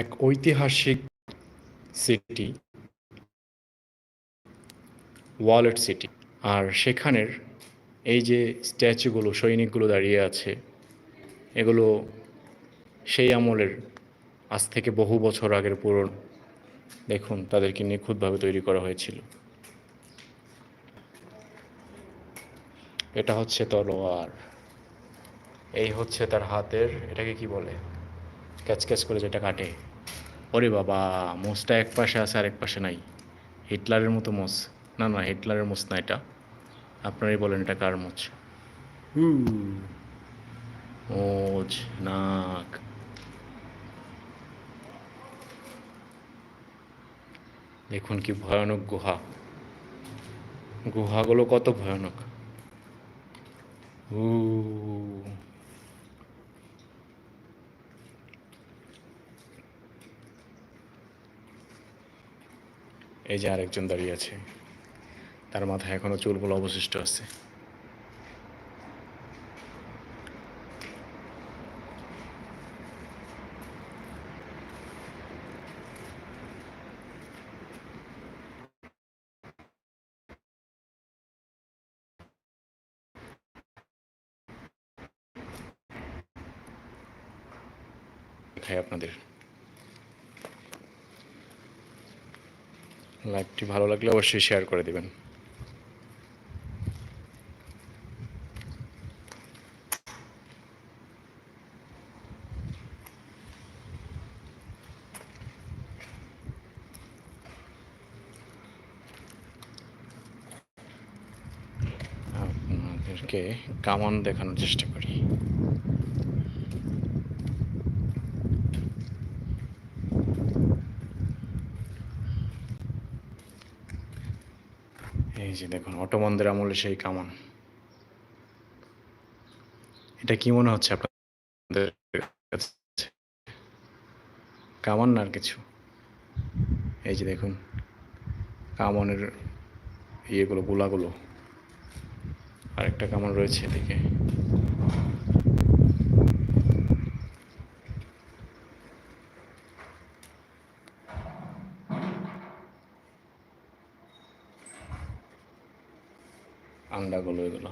এক ঐতিহাসিক city wallet city আর সেখানের এই যে স্ট্যাচুগুলো সৈনিকগুলো দাঁড়িয়ে আছে, এগুলো সেই আমলের আজ থেকে বহু বছর আগের পুরনো। দেখুন তাদেরকে নিখুঁতভাবে তৈরি করা হয়েছিল। এটা হচ্ছে তলোয়ার। এই হচ্ছে তার হাতের, এটাকে কি বলে? ক্যাচ করে যেটা কাটে। ওরে বাবা, মোষটা এক পাশে আছে আর এক পাশে নাই। হিটলারের মতো মোষ। না না, হিটলারের মোষ না এটা। আপনারাই বলেন এটা কার মোচ মোজ, নাক। দেখুন কি ভয়ানক গুহা। গুহাগুলো কত ভয়ানক। উ এই যে আরেকজন দাঁড়িয়ে আছে তার মাথায় এখনও চুলগুলো অবশিষ্ট আছে। আপনাদের। লাইভটি ভালো লাগলে অবশ্যই শেয়ার করে দিবেন। আপনাদেরকে কামান দেখানোর চেষ্টা করি। এই যে দেখুন অটোমানদের আমলে সেই কামান। এটা কি মনে হচ্ছে আপনাদের? কামান না আর কিছু? এই যে দেখুন, কামানের ইয়েগুলো, গোলাগুলো। আরেকটা কামান রয়েছে এদিকে। আন্ডাগুলো এগুলো।